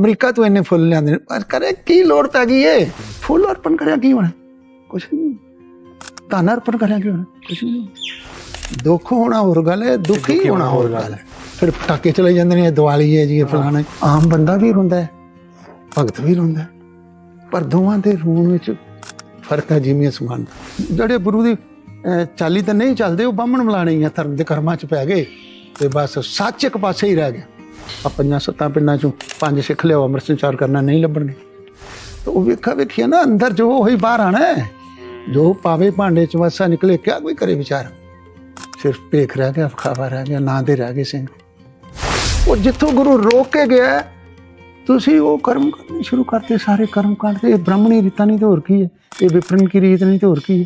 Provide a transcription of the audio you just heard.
America ਤੋਂ ਇੰਨੇ ਫੁੱਲ ਲਿਆਂਦੇ ਨੇ। ਪਰ ਕਰੇ ਕੀ ਲੋੜ ਪੈ ਗਈ ਏ? ਫੁੱਲ ਅਰਪਣ ਕਰਿਆ ਕੀ ਹੋਣਾ? ਕੁਛ ਨਹੀਂ ਧਨ ਅਰਪਣ ਕਰਿਆ ਕੀ ਹੋਣਾ? ਕੁਛ ਨਹੀਂ ਦੁੱਖ ਹੋਣਾ ਹੋਰ ਗੱਲ ਹੈ ਦੁਖੀ ਹੋਣਾ ਹੋਰ ਗੱਲ ਹੈ ਫਿਰ ਪਟਾਕੇ ਚਲੇ ਜਾਂਦੇ ਨੇ ਦੀਵਾਲੀ ਹੈ ਜੀ ਇਹ ਫਲਾਣਾ। ਆਮ ਬੰਦਾ ਵੀ ਰੋਂਦਾ ਹੈ ਭਗਤ ਵੀ ਰੋਂਦਾ ਹੈ ਪਰ ਦੋਵਾਂ ਦੇ ਰੋਣ ਵਿੱਚ ਫ਼ਰਕ ਹੈ ਜਿਵੇਂ ਅਸਮਾਨ ਦਾ। ਜਿਹੜੇ ਗੁਰੂ ਦੀ ਚਾਲੀ ਤਾਂ ਨਹੀਂ ਚੱਲਦੇ ਉਹ ਬਾਹਮਣ ਮਲਾਣੇ ਆ ਧਰਮ ਦੇ ਕਰਮਾਂ 'ਚ ਪੈ ਗਏ। ਤੇ ਬਸ ਸੱਚ ਇੱਕ ਪਾਸੇ ਹੀ ਰਹਿ ਗਿਆ। ਆ ਪੰਜਾਂ ਸੱਤਾਂ ਪਿੰਡਾਂ 'ਚੋਂ ਪੰਜ ਸਿੱਖ ਲਿਓ ਅੰਮ੍ਰਿਤ ਸੰਚਾਰ ਕਰਨਾ ਨਹੀਂ ਲੱਭਣਗੇ ਤਾਂ ਉਹ ਵੇਖਾ ਵੇਖਿਆ ਨਾ ਅੰਦਰ ਜੋ ਉਹੀ ਬਾਹਰ ਆਣਾ ਹੈ ਜੋ ਪਾਵੇ ਭਾਂਡੇ 'ਚ ਵਸਾ ਨਿਕਲੇ ਕਿਆ ਕੋਈ ਕਰੇ ਵਿਚਾਰ ਸਿਰਫ ਭੇਖ ਰਹਿ ਗਿਆ ਖਾਵਾ ਰਹਿ ਗਿਆ ਨਾਂ ਦੇ ਰਹਿ ਗਏ ਸਿੰਘ ਉਹ ਜਿੱਥੋਂ ਗੁਰੂ ਰੋਕ ਕੇ ਗਿਆ ਹੈ, ਤੁਸੀਂ ਉਹ ਕਰਮ ਕਰਨੇ ਸ਼ੁਰੂ ਕਰਤੇ ਸਾਰੇ ਕਰਮ ਕਰਦੇ ਇਹ ਬ੍ਰਾਹਮਣੀ ਰੀਤਾਂ ਨਹੀਂ ਤੇ ਹੋਰ ਕੀ ਹੈ ਇਹ ਵਿਪਰਨ ਕੀ ਰੀਤ ਨਹੀਂ ਤੇ ਹੋਰ ਕੀ ਹੈ